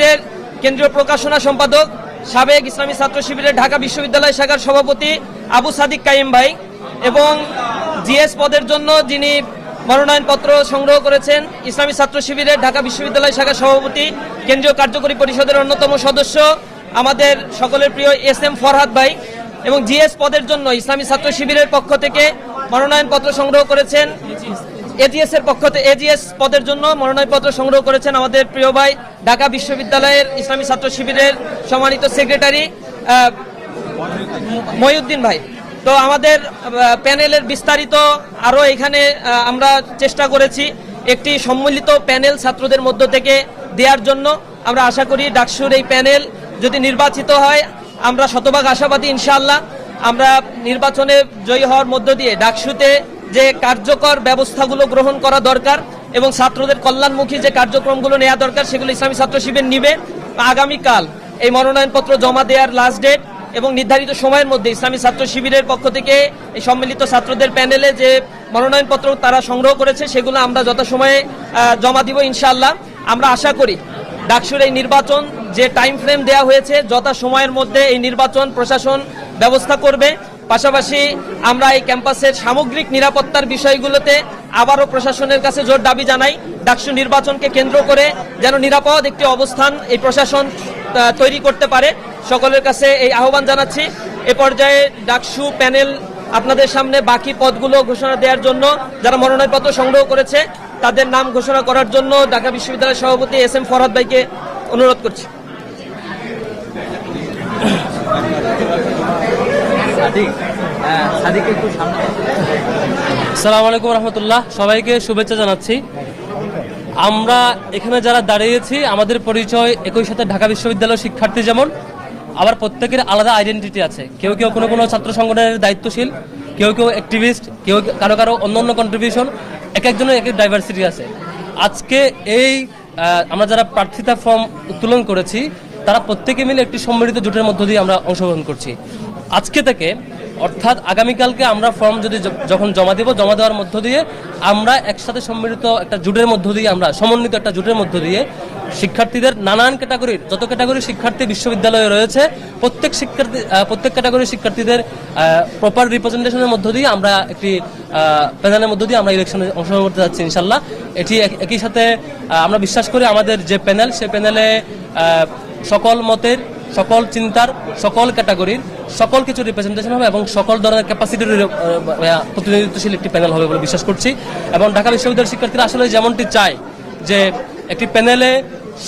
শিবিরের কেন্দ্রীয় প্রকাশনা সম্পাদক সাবেক ইসলামী ছাত্র শিবিরের ঢাকা বিশ্ববিদ্যালয় শাখার সভাপতি আবু সাদিক কাইম ভাই এবং জিএস পদের জন্য যিনি মনোনয়নপত্র সংগ্রহ করেছেন ইসলামী ছাত্র শিবিরের ঢাকা বিশ্ববিদ্যালয় শাখার সভাপতি, কেন্দ্রীয় কার্যকরী পরিষদের অন্যতম সদস্য আমাদের সকলের প্রিয় এস এম ফরহাদ ভাই এবং জিএস পদের জন্য ইসলামী ছাত্র শিবিরের পক্ষ থেকে মনোনয়নপত্র সংগ্রহ করেছেন এজিএস এর পক্ষ থেকে এজিএস পদের জন্য মনোনয়নপত্র সংগ্রহ করেছেন আমাদের প্রিয় ভাই ঢাকা বিশ্ববিদ্যালয়ের ইসলামী ছাত্র শিবিরের সম্মানিত সেক্রেটারি মহিউদ্দিন ভাই। তো আমাদের প্যানেলের বিস্তারিত আরও এখানে আমরা চেষ্টা করেছি একটি সম্মিলিত প্যানেল ছাত্রদের মধ্য থেকে দেওয়ার জন্য। আমরা আশা করি ডাকসুর এই প্যানেল যদি নির্বাচিত হয়, আমরা শতভাগ আশাবাদী ইনশাআল্লাহ। আমরা নির্বাচনে জয়ী হওয়ার মধ্য দিয়ে ডাকসুতে যে কার্যকর ব্যবস্থাগুলো গ্রহণ করা দরকার এবং ছাত্রদের কল্যাণমুখী যে কার্যক্রমগুলো নেওয়া দরকার, সেগুলো ইসলামী ছাত্র শিবির নিবে। আগামীকাল এই মনোনয়নপত্র জমা দেওয়ার লাস্ট ডেট এবং নির্ধারিত সময়ের মধ্যে ইসলামী ছাত্র শিবিরের পক্ষ থেকে এই সম্মিলিত ছাত্রদের প্যানেলে যে মনোনয়নপত্র তারা সংগ্রহ করেছে, সেগুলো আমরা যথাসময়ে জমা দিব ইনশাআল্লাহ। আমরা আশা করি ডাকসুর এই নির্বাচন যে টাইম ফ্রেম দেওয়া হয়েছে যথা সময়ের মধ্যে এই নির্বাচন প্রশাসন ব্যবস্থা করবে। পাশাপাশি আমরা এই ক্যাম্পাসের সামগ্রিক নিরাপত্তার বিষয়গুলোতে আবারও প্রশাসনের কাছে জোর দাবি জানাই। ডাকসু নির্বাচনকে কেন্দ্র করে যেন নিরাপদ একটি অবস্থান এই প্রশাসন তৈরি করতে পারে। সকলের কাছে এই আহ্বান জানাচ্ছি। এ পর্যায়ে ডাকসু প্যানেল আপনাদের সামনে বাকি পদগুলো ঘোষণা দেওয়ার জন্য যারা মনোনয়নপত্র সংগ্রহ করেছে, তাদের নাম ঘোষণা করার জন্য ঢাকা বিশ্ববিদ্যালয়ের সভাপতি এস এম ফরহাদ ভাইকে অনুরোধ করছি। সালাম আলাইকুম রহমতুল্লাহ, সবাইকে শুভেচ্ছা জানাচ্ছি। আমরা এখানে যারা দাঁড়িয়েছি, আমাদের পরিচয় একই সাথে ঢাকা বিশ্ববিদ্যালয়ের শিক্ষার্থী যেমন, আবার প্রত্যেকের আলাদা আইডেন্টিটি আছে। কেউ কেউ কোনো কোনো ছাত্র সংগঠনের দায়িত্বশীল, কেউ কেউ অ্যাক্টিভিস্ট কেউ কারও কারও অন্য অন্য কন্ট্রিবিউশন এক একজনের এক এক ডাইভার্সিটি আছে। আজকে এই আমরা যারা প্রার্থিতা ফর্ম উত্তোলন করেছি, তারা প্রত্যেকে মিলে একটি সম্মিলিত জোটের মধ্য দিয়ে আমরা অংশগ্রহণ করছি। আজকে থেকে, অর্থাৎ আগামীকালকে আমরা ফর্ম যদি যখন জমা দেব, জমা দেওয়ার মধ্য দিয়ে আমরা একসাথে সম্মিলিত একটা জুটের মধ্য দিয়ে আমরা, সমন্বিত একটা জুটের মধ্য দিয়ে শিক্ষার্থীদের নানান ক্যাটাগরির যত ক্যাটাগরির শিক্ষার্থী বিশ্ববিদ্যালয়ে রয়েছে, প্রত্যেক শিক্ষার্থী প্রত্যেক ক্যাটাগরির শিক্ষার্থীদের প্রপার রিপ্রেজেন্টেশনের মধ্য দিয়ে আমরা একটি প্যানেলের মধ্য দিয়ে আমরা ইলেকশনে অংশগ্রহণ করতে যাচ্ছি, ইনশাল্লাহ। এটি এক- একই সাথে আমরা বিশ্বাস করি আমাদের যে প্যানেল সে প্যানেলে সকল মতের সকল চিন্তার, সকল ক্যাটাগরির সকল কিছু রিপ্রেজেন্টেশন হবে এবং সকল ধরনের ক্যাপাসিটির প্রতিনিধিত্বশীল একটি প্যানেল হবে বলে বিশ্বাস করছি। এবং ঢাকা বিশ্ববিদ্যালয়ের শিক্ষার্থীরা আসলে যেমনটি চায় যে একটি প্যানেলে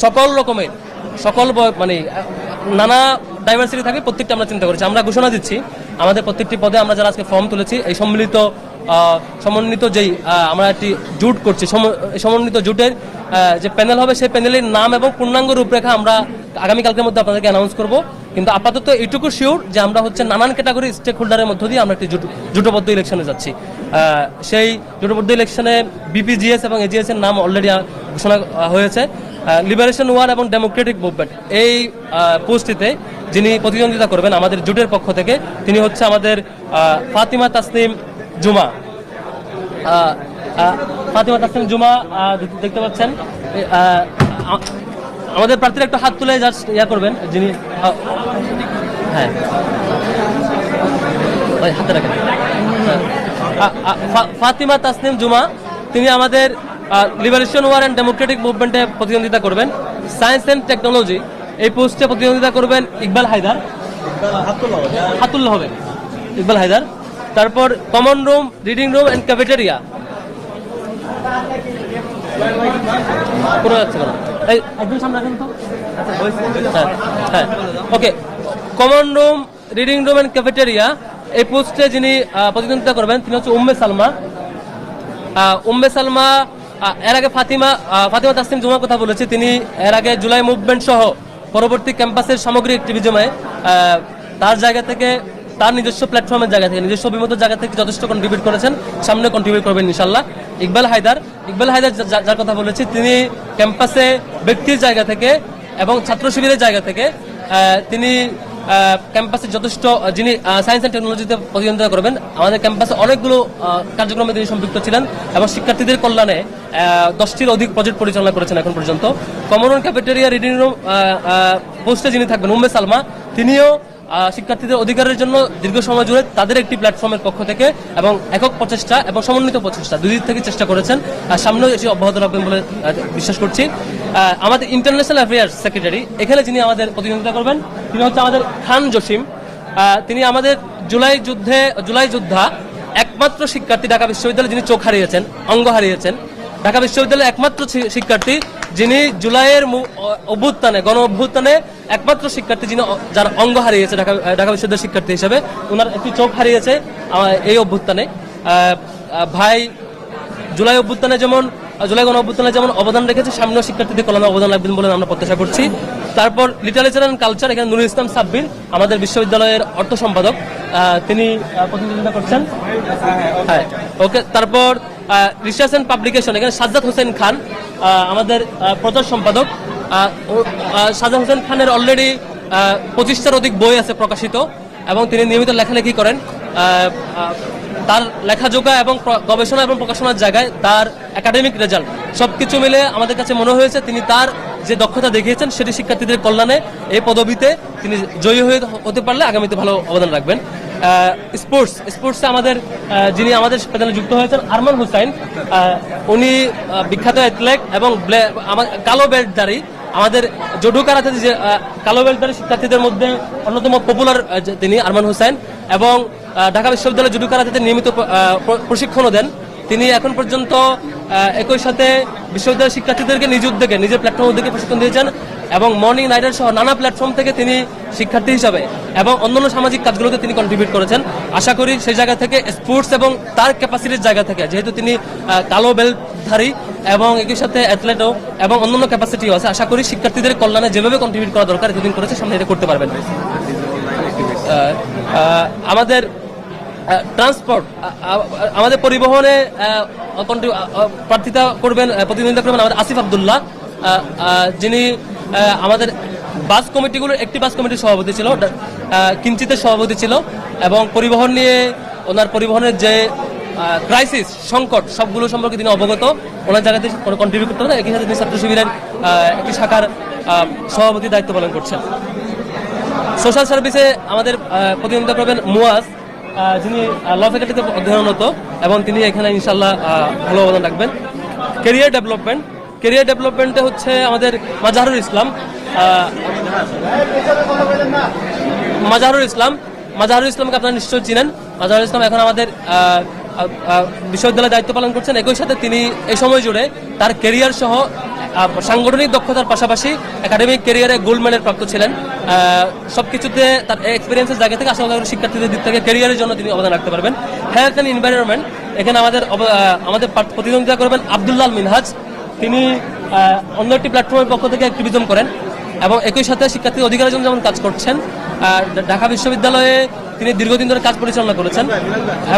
সকল রকমের, সকল মানে নানা ডাইভার্সিটি থাকে প্রত্যেকটা আমরা চিন্তা করেছি। আমরা ঘোষণা দিচ্ছি, আমাদের প্রত্যেকটি পদে আমরা যারা আজকে ফর্ম তুলেছি, এই সম্মিলিত সমন্বিত যেই আমরা একটি জুট করছি সমন্বিত জুটের যে প্যানেল হবে, সেই প্যানেলের নাম এবং পূর্ণাঙ্গ রূপরেখা আমরা আগামীকালকের মধ্যে আপনাদেরকে অ্যানাউন্স করব। কিন্তু আপাতত এইটুকু শিওর যে আমরা হচ্ছে নানান ক্যাটাগরি স্টেক হোল্ডারের মধ্য দিয়ে আমরা একটি জুট জুটবদ্ধ ইলেকশনে যাচ্ছি। সেই জুটবদ্ধ ইলেকশনে বিপিজিএস এবং এজিএস এর নাম অলরেডি ঘোষণা হয়েছে। লিবারেশন ওয়ার এবং ডেমোক্রেটিক মুভমেন্ট এই পোস্টটিতে যিনি প্রতিদ্বন্দ্বিতা করবেন আমাদের জুটের পক্ষ থেকে, তিনি হচ্ছে আমাদের ফাতিমা তাসনিম জুমা। ফাতিমা তাসনিম জুমা দেখতে পাচ্ছেন। আমাদের প্রার্থীরা একটু হাত তুলে জাস্ট ইয়া করবেন, যিনি হ্যাঁ। হাতে রাখেন। ফাতিমা তাসনিম জুমা, তিনি আমাদের লিবারেশন ওয়ার অ্যান্ড ডেমোক্রেটিক মুভমেন্টে প্রতিদ্বন্দ্বিতা করবেন। সায়েন্স অ্যান্ড টেকনোলজি এই পোস্টে প্রতিদ্বন্দ্বিতা করবেন ইকবাল হায়দার। হাতুল্লাহ হবে। ইকবাল হায়দার। তারপর common room reading room and cafeteria পুরো যাচ্ছে কেন? এই তো। হ্যাঁ okay common room reading room and cafeteria এই পোস্টে যিনি প্রতিদ্বন্দ্বিতা করবেন তিনি হচ্ছে উম্মে সালমা। উম্মে সালমা এর আগে ফাতিমা ফাতিমা তাসলিম জুমার কথা বলেছি। তিনি এর আগে জুলাই মুভমেন্ট সহ পরবর্তী ক্যাম্পাসের সামগ্রিক অ্যাক্টিভিজমে আহ, তার জায়গা থেকে তার নিজস্ব প্ল্যাটফর্মের জায়গা থেকে, নিজস্ব অভিমত জায়গা থেকে যথেষ্ট কন্ট্রিবিউট করেছেন। সামনে কন্ট্রিবিউট করবেন ইনশাল্লাহ ইকবাল হায়দার ইকবাল হায়দার যার কথা বলেছি, তিনি ক্যাম্পাসে ব্যক্তির জায়গা থেকে এবং ছাত্র শিবিরের জায়গা থেকে তিনি ক্যাম্পাসে যথেষ্ট যিনি সায়েন্স অ্যান্ড টেকনোলজিতে প্রতিদ্বন্দ্বিতা করবেন, আমাদের ক্যাম্পাসে অনেকগুলো কার্যক্রমে তিনি সম্পৃক্ত ছিলেন এবং শিক্ষার্থীদের কল্যাণে দশটির অধিক প্রজেক্ট পরিচালনা করেছেন এখন পর্যন্ত। কমন ক্যাফেটেরিয়া রিডিং রুম পোস্টে যিনি থাকবেন, উম্মে সালমা, তিনিও শিক্ষার্থীদের অধিকারের জন্য দীর্ঘ সময় জুড়ে তাদের একটি প্ল্যাটফর্মের পক্ষ থেকে এবং একক প্রচেষ্টা এবং সমন্বিত প্রচেষ্টা দুই দিক থেকে চেষ্টা করেছেন। আর সামনেও এসে অব্যাহত রাখবেন বলে বিশ্বাস করছি। আমাদের ইন্টারন্যাশনাল অ্যাফেয়ার্স সেক্রেটারি এখানে যিনি আমাদের প্রতিনিধিত্ব করবেন, তিনি হচ্ছে আমাদের খান জসিম। তিনি আমাদের জুলাই যুদ্ধে, জুলাই যোদ্ধা একমাত্র শিক্ষার্থী ঢাকা বিশ্ববিদ্যালয়ে যিনি চোখ হারিয়েছেন, অঙ্গ হারিয়েছেন। ঢাকা বিশ্ববিদ্যালয়ের একমাত্র শিক্ষার্থী যিনি জুলাইয়ের অভ্যুত্থানে, গণ অভ্যুত্থানে একমাত্র শিক্ষার্থী যিনি যার অঙ্গ হারিয়েছে ঢাকা ঢাকা বিশ্ববিদ্যালয়ের শিক্ষার্থী হিসেবে ওনার একটি চোখ হারিয়েছে এই অভ্যুত্থানে। ভাই জুলাই অভ্যুত্থানে যেমন জুলাই গণ অভ্যুত্থানে যেমন অবদান রেখেছে, সামনেও শিক্ষার্থীদের কলমে অবদান রাখবেন বলে আমরা প্রত্যাশা করছি। তারপর লিটারেচার অ্যান্ড কালচার এখানে নুরুল ইসলাম সাব্বির, আমাদের বিশ্ববিদ্যালয়ের অর্থ সম্পাদক তিনি প্রতিনিধিত্ব করছেন। হ্যাঁ ওকে, তারপর রিসার্চ অ্যান্ড পাবলিকেশন এখানে সাজ্জাদ হোসেন খান আমাদের প্রচার সম্পাদক সাজ্জাদ হোসেন খানের অলরেডি পঁচিশটার অধিক বই আছে প্রকাশিত এবং তিনি নিয়মিত লেখালেখি করেন। তার লেখাজোকা এবং গবেষণা এবং প্রকাশনার জায়গায় তার একাডেমিক রেজাল্ট সব কিছু মিলে আমাদের কাছে মনে হয়েছে তিনি তার যে দক্ষতা দেখিয়েছেন, সেটি শিক্ষার্থীদের কল্যাণে এই পদবিতে তিনি জয়ী হয়ে হতে পারলে আগামীতে ভালো অবদান রাখবেন। স্পোর্টস, স্পোর্টসে আমাদের যিনি আমাদের প্যানেলে যুক্ত হয়েছেন, আরমান হুসাইন। উনি বিখ্যাত অ্যাথলেট এবং কালো বেল্টধারী আমাদের জডু যে কালো বেল্টধারী শিক্ষার্থীদের মধ্যে অন্যতম পপুলার তিনি আরমান হুসাইন এবং ঢাকা বিশ্ববিদ্যালয় জুডু কারাতে নিয়মিত প্রশিক্ষণও দেন। তিনি এখন পর্যন্ত একই সাথে বিশ্ববিদ্যালয়ের শিক্ষার্থীদেরকে নিজ উদ্যোগে, নিজের প্ল্যাটফর্ম উদ্যোগে প্রশিক্ষণ দিয়েছেন এবং মর্নিং নাইটার সহ নানা প্ল্যাটফর্ম থেকে তিনি শিক্ষার্থী হিসাবে এবং অন্যান্য সামাজিক কাজগুলোতে তিনি কন্ট্রিবিউট করেছেন। আশা করি সেই জায়গা থেকে স্পোর্টস এবং তার ক্যাপাসিটির জায়গা থেকে, যেহেতু তিনি কালো বেল্টধারী এবং একই সাথে অ্যাথলেটও এবং অন্যান্য ক্যাপাসিটিও আছে, আশা করি শিক্ষার্থীদের কল্যাণে যেভাবে কন্ট্রিবিউট করা দরকার, এতদিন করেছে, সামনে এটা করতে পারবেন। আমাদের ট্রান্সপোর্ট আমাদের পরিবহনে প্রার্থিতা করবেন প্রতিদ্বন্দ্বিতা করবেন আমাদের আসিফ আবদুল্লাহ। যিনি আমাদের বাস কমিটিগুলোর, একটি বাস কমিটির সভাপতি ছিল কিঞ্চিতের সভাপতি ছিল, এবং পরিবহন নিয়ে ওনার পরিবহনের যে ক্রাইসিস সংকট, সবগুলো সম্পর্কে তিনি অবগত। ওনার জায়গাতে কন্ট্রিবিউট করতে পারেন একই সাথে তিনি ছাত্র শিবিরের একটি শাখার সভাপতি দায়িত্ব পালন করছেন। সোশ্যাল সার্ভিসে আমাদের প্রতিনিধিত্ব করবেন মুয়াজ। যিনি ল ফ্যাকাল্টিতে অধ্যয়নরত এবং তিনি এখানে ইনশাল্লাহ ভালো অবদান রাখবেন। কেরিয়ার ডেভেলপমেন্ট কেরিয়ার ডেভেলপমেন্টে হচ্ছে আমাদের মাজাহারুল ইসলাম। মাজাহারুল ইসলাম। মাজাহারুল ইসলামকে আপনারা নিশ্চয়ই চিনেন। মাজাহারুল ইসলাম এখন আমাদের বিশ্ববিদ্যালয়ে দায়িত্ব পালন করছেন। একই সাথে তিনি এই সময় জুড়ে তার কেরিয়ার সহ সাংগঠনিক দক্ষতার পাশাপাশি একাডেমিক কেরিয়ারে গোল্ড মেডেল প্রাপ্ত ছিলেন। সব কিছুতে তার এক্সপিরিয়েন্সের জায়গা থেকে আশা করি শিক্ষার্থীদের দিক থেকে কেরিয়ারের জন্য তিনি অবদান রাখতে পারবেন। হেলথ অ্যান্ড এনভায়রনমেন্ট এখানে আমাদের আমাদের প্রতিদ্বন্দ্বিতা করবেন আবদুল্লাল মিনহাজ। তিনি অন্য একটি প্ল্যাটফর্মের পক্ষ থেকে অ্যাক্টিভিজম করেন এবং একই সাথে শিক্ষার্থীর অধিকারের জন্য যেমন কাজ করছেন আর ঢাকা বিশ্ববিদ্যালয়ে তিনি দীর্ঘদিন ধরে কাজ পরিচালনা করেছেন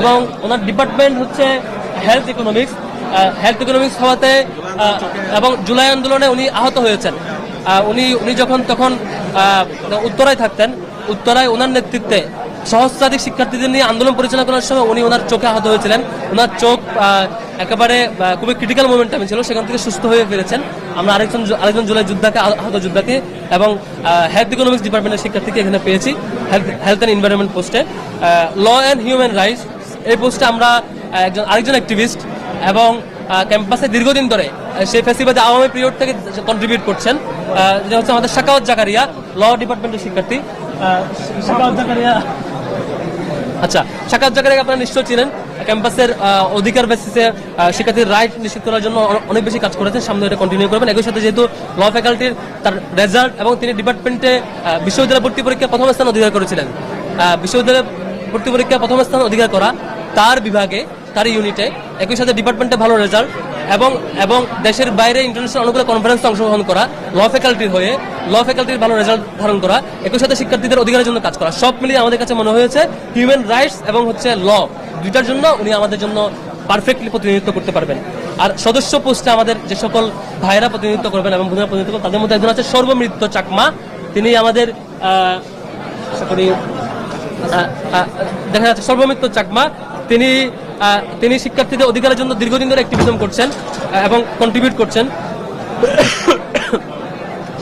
এবং ওনার ডিপার্টমেন্ট হচ্ছে হেলথ ইকোনমিক্স হেলথ ইকোনমিক্স হওয়াতে এবং জুলাই আন্দোলনে উনি আহত হয়েছেন। উনি উনি যখন তখন উত্তরায় থাকতেন, উত্তরায় ওনার নেতৃত্বে সহস্রাধিক শিক্ষার্থীদের নিয়ে আন্দোলন পরিচালনা করার সময় উনি ওনার চোখে আহত হয়েছিলেন। ওনার চোখ একেবারে খুবই ক্রিটিক্যাল মোমেন্টামে ছিল, সেখান থেকে সুস্থ হয়ে ফিরেছেন। আমরা আরেকজন আরেকজন জুলাই যোদ্ধাকে আহ- আহত যোদ্ধাকে এবং হেলথ ইকোনমিক্স ডিপার্টমেন্টের শিক্ষার্থীকে এখানে পেয়েছি হেলথ হেলথ অ্যান্ড এনভায়রনমেন্ট পোস্টে ল অ্যান্ড হিউম্যান রাইটস এই পোস্টে আমরা একজন, আরেকজন অ্যাক্টিভিস্ট এবং ক্যাম্পাসে দীর্ঘদিন ধরে সেই ফেসিবাদে আওয়ামী পিরিয়ড থেকে কন্ট্রিবিউট করছেন। যেটা হচ্ছে আমাদের শাকাওয়াত জাকারিয়া ল ডিপার্টমেন্টের শিক্ষার্থী। আহ, শাকাওয়াত জাকারিয়া। আচ্ছা আপনারা নিশ্চয় চিনেন। ক্যাম্পাসের অধিকার বেসিসে শিক্ষার্থীর রাইট নিশ্চিত করার জন্য অনেক বেশি কাজ করেছেন। সামনে এটা কন্টিনিউ করবেন। একই সাথে যেহেতু ল ফ্যাকাল্টির তার রেজাল্ট এবং তিনি ডিপার্টমেন্টে বিশ্ববিদ্যালয় ভর্তি পরীক্ষা প্রথম স্থান অধিকার করেছিলেন। বিশ্ববিদ্যালয় ভর্তি পরীক্ষা প্রথম স্থান অধিকার করা তার বিভাগে তার ইউনিটে একই সাথে ডিপার্টমেন্টে ভালো রেজাল্ট এবং এবং দেশের বাইরে ইন্টারন্যাশনাল অনেকগুলো কনফারেন্সে অংশগ্রহণ করা ল ফ্যাকাল্টির হয়ে ল ফ্যাকাল্টির ভালো রেজাল্ট ধারণ করা, একই সাথে শিক্ষার্থীদের অধিকারের জন্য কাজ করা। সব মিলিয়ে আমাদের কাছে মনে হয়েছে হিউম্যান রাইটস এবং হচ্ছে ল দুইটার জন্য উনি আমাদের জন্য পারফেক্টলি প্রতিনিধিত্ব করতে পারবেন। আর সদস্য পোস্টে আমাদের যে সকল ভাইয়েরা প্রতিনিধিত্ব করবেন এবং বোনেরা প্রতিনিধিত্ব তাদের মধ্যে একজন আছে সর্বমৃত্য চাকমা। তিনি আমাদের দেখা যাচ্ছে সর্বমিত্র চাকমা। তিনি তিনি শিক্ষার্থীদের অধিকারের জন্য দীর্ঘদিন ধরে অ্যাক্টিভিজম করছেন এবং কন্ট্রিবিউট করছেন।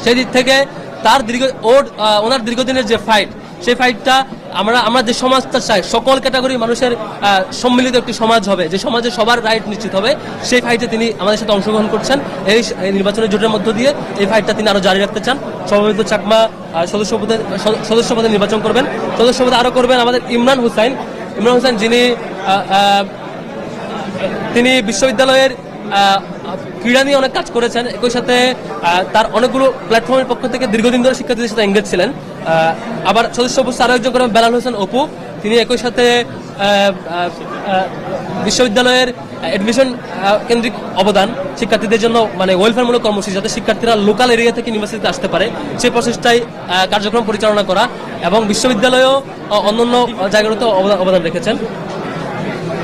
সেই দিক থেকে তার দীর্ঘ ওর ওনার দীর্ঘদিনের যে ফাইট সেই ফাইটটা আমরা আমরা যে সমাজটা চাই সকল ক্যাটাগরি মানুষের সম্মিলিত একটি সমাজ হবে যে সমাজে সবার রাইট নিশ্চিত হবে সেই ফাইটে তিনি আমাদের সাথে অংশগ্রহণ করছেন। এই স- এই নির্বাচনী জোটের মধ্য দিয়ে এই ফাইটটা তিনি আরও জারি রাখতে চান। সভাপতি চাকমা আহ, সদস্য পদে সদস্য পদে নির্বাচন করবেন। সদস্য পদে আরও করবেন আমাদের ইমরান হুসাইন। ইমরান হুসাইন যিনি তিনি বিশ্ববিদ্যালয়ের ক্রীড়া নিয়ে অনেক কাজ করেছেন। একই সাথে তার অনেকগুলো প্ল্যাটফর্মের পক্ষ থেকে দীর্ঘদিন ধরে শিক্ষার্থীদের সাথে এঙ্গেজ ছিলেন। আবার সদস্য উপস্থিত আরও একজন করেন, বেলাল হোসেন অপু। তিনি একই সাথে বিশ্ববিদ্যালয়ের অ্যাডমিশন কেন্দ্রিক অবদান শিক্ষার্থীদের জন্য মানে ওয়েলফেয়ারমূলক কর্মসূচি, যাতে শিক্ষার্থীরা লোকাল এরিয়া থেকে ইউনিভার্সিটিতে আসতে পারে। সেই প্রচেষ্টায় কার্যক্রম পরিচালনা করা। এবং বিশ্ববিদ্যালয়েও অন্যান্য জায়গাগুলোতে অবদান রেখেছেন।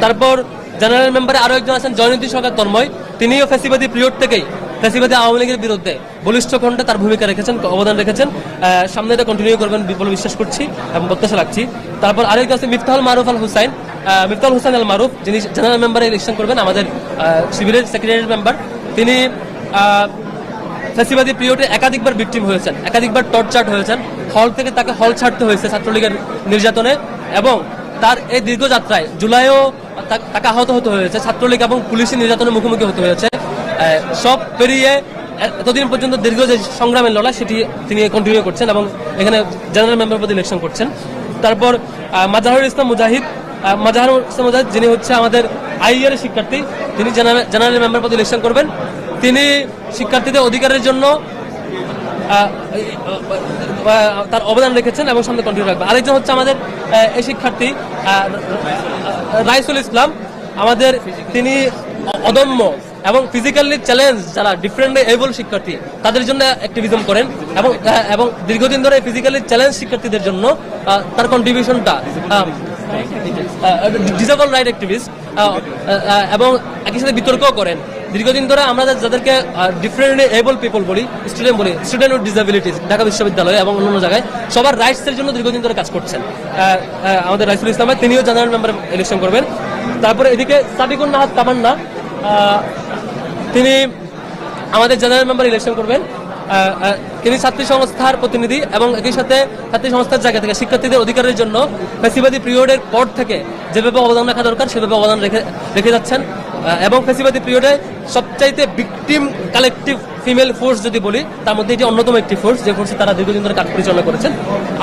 তারপর জেনারেল মেম্বারে আরও একজন আছেন জয়নীতি সরকার তন্ময়। তিনিও ফ্যাসিবাদী পিরিয়ড থেকেই ফ্যাসিবাদী আওয়ামী লীগের বিরুদ্ধে বলিষ্ঠ খণ্ডে তার ভূমিকা রেখেছেন অবদান রেখেছেন। সামনে এটা কন্টিনিউ করবেন বলে বিশ্বাস করছি এবং প্রত্যাশা রাখছি। তারপর আরেকজন আছে মিফতাহুল মারুফ আল হুসাইন। মিফতাহুল হুসাইন আল মারুফ, যিনি জেনারেল মেম্বারে ইলেকশন করবেন, আমাদের শিবিরের সেক্রেটারি মেম্বার তিনি ফ্যাসিবাদী পিরিয়ডে একাধিকবার ভিকটিম হয়েছেন, একাধিকবার টর্চার্ড হয়েছেন। হল থেকে তাকে হল ছাড়তে হয়েছে ছাত্রলীগের নির্যাতনে এবং তার এই দীর্ঘ যাত্রায় জুলাইও তাকে আহত হতে হয়েছে। ছাত্রলীগ এবং পুলিশি নির্যাতনের মুখোমুখি হতে হয়েছে। সব পেরিয়ে এতদিন পর্যন্ত দীর্ঘ যে সংগ্রামের লড়াই, সেটি তিনি কন্টিনিউ করছেন এবং এখানে জেনারেল মেম্বার পদে ইলেকশন করছেন। তারপর মাজাহারুল ইসলাম মুজাহিদ মাজাহারুল ইসলাম মুজাহিদ, যিনি হচ্ছে আমাদের আইয়ার শিক্ষার্থী, তিনি জেনারেল জেনারেল মেম্বার পদে ইলেকশন করবেন। তিনি শিক্ষার্থীদের অধিকারের জন্য তার অবদান রেখেছেন এবং সামনে কন্টিনিউ রাখবে আরেকজন হচ্ছে আমাদের এই শিক্ষার্থী রাইসুল ইসলাম। আমাদের তিনি অদম্য এবং ফিজিক্যালি চ্যালেঞ্জ যারা ডিফারেন্ট এবল শিক্ষার্থী, তাদের জন্য অ্যাক্টিভিজম করেন এবং এবং দীর্ঘদিন ধরে ফিজিক্যালি চ্যালেঞ্জ শিক্ষার্থীদের জন্য তার কন্ট্রিবিউশনটা ডিসেবল রাইট অ্যাক্টিভিস্ট এবং একই সাথে বিতর্কও করেন। দীর্ঘদিন ধরে আমরা যাদেরকে ডিফারেন্ট এবল পিপল বলি স্টুডেন্ট বলি স্টুডেন্ট উইথ ডিসেবিলিটিস ঢাকা বিশ্ববিদ্যালয় এবং অন্যান্য জায়গায়, সবার রাইটসের জন্য দীর্ঘদিন ধরে কাজ করছেন। আমাদের রাইসুল ইসলাম তিনিও জেনারেল মেম্বার ইলেকশন করবেন। তারপরে এদিকে সাবিকুন নাহাত তামান্না তিনি আমাদের জেনারেল মেম্বার ইলেকশন করবেন। তিনি ছাত্রী সংস্থার প্রতিনিধি এবং একই সাথে ছাত্রী সংস্থার জায়গা থেকে শিক্ষার্থীদের অধিকারের জন্য ফেসিবাদী পিরিয়ডের পর থেকে যেভাবে অবদান রাখা দরকার, সেভাবে অবদান রেখে রেখে যাচ্ছেন। এবং ফেসিবাদী পিরিয়ডে সবচাইতে ভিকটিম কালেকটিভ ফিমেল ফোর্স যদি বলি, তার মধ্যে এটি অন্যতম একটি ফোর্স যে ফোর্সে তারা দীর্ঘদিন ধরে কাজ পরিচালনা করেছেন।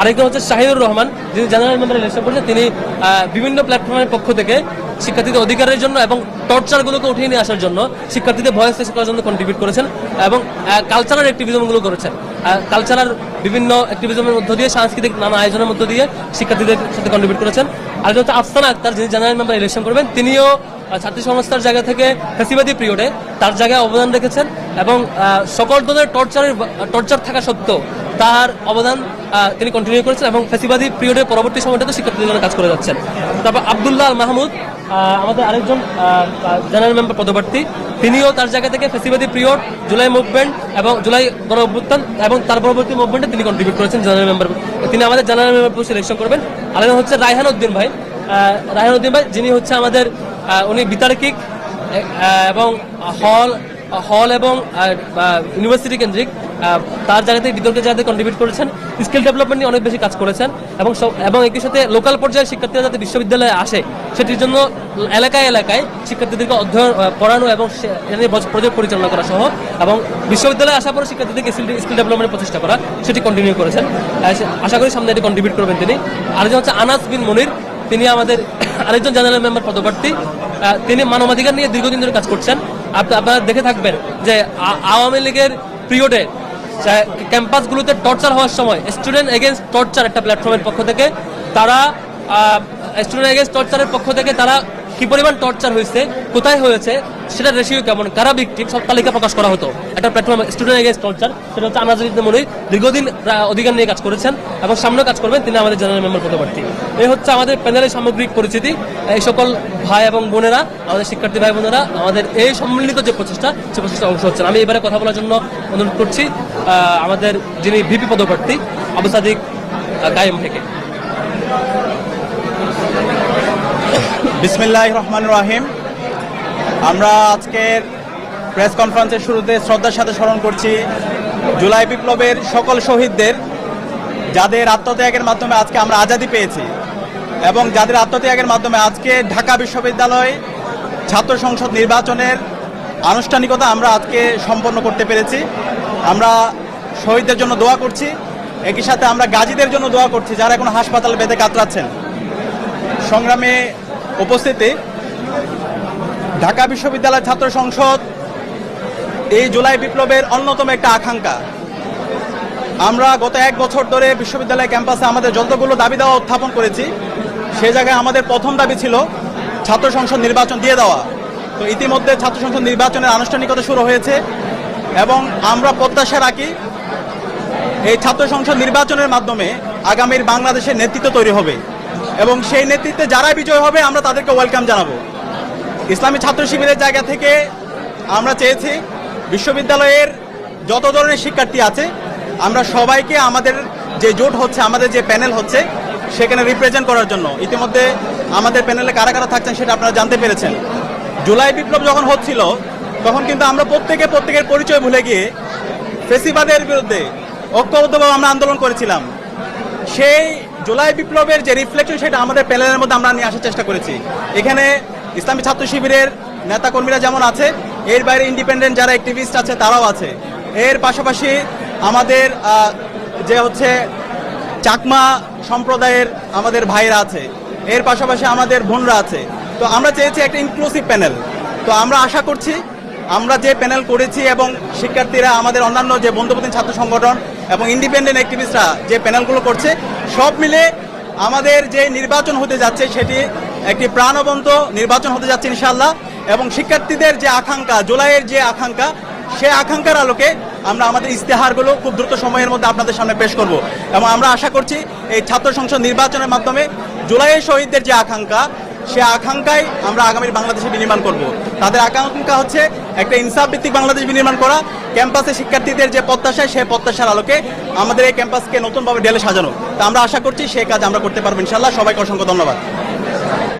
আরেকজন হচ্ছে শাহিদুর রহমান, যিনি জেনারেল মেম্বার ইলেকশন করেছেন, তিনি বিভিন্ন প্ল্যাটফর্মের পক্ষ থেকে শিক্ষার্থীদের অধিকারের জন্য এবং টর্চারগুলোকে উঠিয়ে নিয়ে আসার জন্য শিক্ষার্থীদের ভয়েস রেস করার জন্য কন্ট্রিবিউট করেছেন এবং কালচারাল অ্যাক্টিভিজমগুলো করেছেন। কালচারাল বিভিন্ন অ্যাক্টিভিজমের মধ্য দিয়ে, সাংস্কৃতিক নানা আয়োজনের মধ্য দিয়ে শিক্ষার্থীদের সাথে কন্ট্রিবিউট করেছেন। আর হচ্ছে আফসানা আক্তার, যিনি জেনারেল মেম্বার ইলেকশন করবেন, তিনিও ছাত্রী সংস্থার জায়গা থেকে ফেসিবাদী পিরিয়ডে তার জায়গায় অবদান রেখেছেন এবং সকল ধরনের টর্চারের টর্চার থাকা সত্ত্বেও তার অবদান তিনি কন্টিনিউ করেছেন এবং ফেসিবাদী পিরিয়ডে পরবর্তী সময়টাতে শিক্ষার্থীদের জন্য কাজ করে যাচ্ছেন। তারপর আবদুল্লাহ আল মাহমুদ আমাদের আরেকজন জেনারেল মেম্বার পদপ্রার্থী। তিনিও তার জায়গা থেকে ফেসিবাদী পিরিয়ড, জুলাই মুভমেন্ট এবং জুলাই গণ অভ্যুত্থান এবং তার পরবর্তী মুভমেন্টে তিনি কন্ট্রিবিউট করেছেন জেনারেল মেম্বার। তিনি আমাদের জেনারেল মেম্বার পোস্ট ইলেকশন করবেন। আরেকজন হচ্ছে রায়হান উদ্দিন ভাই। আহ, রায়হান উদ্দিন ভাই যিনি হচ্ছে আমাদের উনি বিতার্কিক এবং হল হল এবং ইউনিভার্সিটি কেন্দ্রিক তার জায়গাতে বিতর্কের জায়গাতে কন্ট্রিবিউট করেছেন। স্কিল ডেভেলপমেন্ট নিয়ে অনেক বেশি কাজ করেছেন এবং এবং একই সাথে লোকাল পর্যায়ে শিক্ষার্থীরা যাতে বিশ্ববিদ্যালয়ে আসে সেটির জন্য এলাকায় এলাকায় শিক্ষার্থীদেরকে অধ্যয়ন পড়ানো এবং প্রজেক্ট পরিচালনা করা সহ এবং বিশ্ববিদ্যালয়ে আসার পরে শিক্ষার্থীদেরকে স্কিল স্কিল ডেভেলপমেন্টের প্রচেষ্টা করা সেটি কন্টিনিউ করেছেন। আশা করি সামনে এটি কন্ট্রিবিউট করবেন তিনি। আরেকজন হচ্ছে আনাস বিন মনির তিনি আমাদের আরেকজন জেনারেল মেম্বার পদপ্রার্থী। তিনি মানবাধিকার নিয়ে দীর্ঘদিন ধরে কাজ করছেন। আপ- আপনারা দেখে থাকবেন যে আওয়ামী লীগের পিরিয়ডে ক্যাম্পাসগুলোতে টর্চার হওয়ার সময় স্টুডেন্ট এগেনস্ট টর্চার একটা প্ল্যাটফর্মের পক্ষ থেকে। তারা স্টুডেন্ট এগেনস্ট টর্চারের পক্ষ থেকে তারা কি পরিমাণ টর্চার হয়েছে, কোথায় হয়েছে সেটা রেশিও কেমন, কারা ভিকটিম সব তালিকা প্রকাশ করা হতো। একটা প্ল্যাটফর্ম স্টুডেন্ট এগেনস্ট টর্চার সেটা হচ্ছে ইসলাম মনির, দীর্ঘদিন অধিকার নিয়ে কাজ করেছেন এবং সামনেও কাজ করবেন, তিনি আমাদের জেনারেল মেম্বার পদপ্রার্থী। এই হচ্ছে আমাদের প্যানেলের সামগ্রিক পরিচিতি। এই সকল ভাই এবং বোনেরা, আমাদের শিক্ষার্থী ভাই বোনেরা, আমাদের এই সম্মিলিত যে প্রচেষ্টা, সে প্রচেষ্টা অংশ হচ্ছেন। আমি এবারে কথা বলার জন্য অনুরোধ করছি আমাদের যিনি ভিপি পদপ্রার্থী, আবু সাদিক কায়েম থেকে। বিসমিল্লাহ রহমান রাহিম আমরা আজকের প্রেস কনফারেন্সের শুরুতে শ্রদ্ধার সাথে স্মরণ করছি জুলাই বিপ্লবের সকল শহীদদের, যাদের আত্মত্যাগের মাধ্যমে আজকে আমরা আজাদি পেয়েছি এবং যাদের আত্মত্যাগের মাধ্যমে আজকে ঢাকা বিশ্ববিদ্যালয় ছাত্র সংসদ নির্বাচনের আনুষ্ঠানিকতা আমরা আজকে সম্পন্ন করতে পেরেছি। আমরা শহীদদের জন্য দোয়া করছি। একই সাথে আমরা গাজীদের জন্য দোয়া করছি, যারা এখন হাসপাতালে বেঁধে কাতরাচ্ছেন। সংগ্রামে উপস্থিতি। ঢাকা বিশ্ববিদ্যালয় ছাত্র সংসদ এই জুলাই বিপ্লবের অন্যতম একটা আকাঙ্ক্ষা। আমরা গত এক বছর ধরে বিশ্ববিদ্যালয় ক্যাম্পাসে আমাদের যতগুলো দাবি দেওয়া উত্থাপন করেছি, সে জায়গায় আমাদের প্রথম দাবি ছিল ছাত্র সংসদ নির্বাচন দিয়ে দেওয়া। তো ইতিমধ্যে ছাত্র সংসদ নির্বাচনের আনুষ্ঠানিকতা শুরু হয়েছে এবং আমরা প্রত্যাশা রাখি এই ছাত্র সংসদ নির্বাচনের মাধ্যমে আগামীর বাংলাদেশের নেতৃত্ব তৈরি হবে। এবং সেই নেতৃত্বে যারা বিজয় হবে, আমরা তাদেরকে ওয়েলকাম জানাব। ইসলামী ছাত্র শিবিরের জায়গা থেকে আমরা চেয়েছি বিশ্ববিদ্যালয়ের যত ধরনের শিক্ষার্থী আছে, আমরা সবাইকে আমাদের যে জোট হচ্ছে, আমাদের যে প্যানেল হচ্ছে, সেখানে রিপ্রেজেন্ট করার জন্য। ইতিমধ্যে আমাদের প্যানেলে কারা কারা থাকছেন সেটা আপনারা জানতে পেরেছেন। জুলাই বিপ্লব যখন হচ্ছিল, তখন কিন্তু আমরা প্রত্যেকে প্রত্যেকের পরিচয় ভুলে গিয়ে ফেসিবাদের বিরুদ্ধে ঐক্যবদ্ধভাবে আমরা আন্দোলন করেছিলাম। সেই জুলাই বিপ্লবের যে রিফ্লেকশন সেটা আমাদের প্যানেলের মধ্যে আমরা নিয়ে আসার চেষ্টা করেছি। এখানে ইসলামী ছাত্র শিবিরের নেতাকর্মীরা যেমন আছে, এর বাইরে ইন্ডিপেন্ডেন্ট যারা অ্যাক্টিভিস্ট আছে, তারাও আছে। এর পাশাপাশি আমাদের যে হচ্ছে চাকমা সম্প্রদায়ের আমাদের ভাইরা আছে, এর পাশাপাশি আমাদের বোনরা আছে। তো আমরা চেয়েছি একটা ইনক্লুসিভ প্যানেল তো আমরা আশা করছি, আমরা যে প্যানেল করেছি এবং শিক্ষার্থীরা, আমাদের অন্যান্য যে বন্ধুপ্রতিম ছাত্র সংগঠন এবং ইন্ডিপেন্ডেন্ট অ্যাক্টিভিস্টরা যে প্যানেলগুলো করছে, সব মিলে আমাদের যে নির্বাচন হতে যাচ্ছে, সেটি একটি প্রাণবন্ত নির্বাচন হতে যাচ্ছে ইনশাল্লাহ এবং শিক্ষার্থীদের যে আকাঙ্ক্ষা, জুলাইয়ের যে আকাঙ্ক্ষা, সে আকাঙ্ক্ষার আলোকে আমরা আমাদের ইস্তেহারগুলো খুব দ্রুত সময়ের মধ্যে আপনাদের সামনে পেশ করব। এবং আমরা আশা করছি এই ছাত্র সংসদ নির্বাচনের মাধ্যমে জুলাইয়ের শহীদদের যে আকাঙ্ক্ষা সে আকাঙ্ক্ষায় আমরা আগামীর বাংলাদেশে বিনির্মাণ করব। তাদের আকাঙ্ক্ষা হচ্ছে একটা ইনসাফ ভিত্তিক বাংলাদেশ বিনির্মাণ করা। ক্যাম্পাসে শিক্ষার্থীদের যে প্রত্যাশা সে প্রত্যাশার আলোকে আমাদের এই ক্যাম্পাসকে নতুনভাবে ঢেলে সাজানো। তা আমরা আশা করছি সে কাজ আমরা করতে পারব ইনশাল্লাহ সবাইকে অসংখ্য ধন্যবাদ।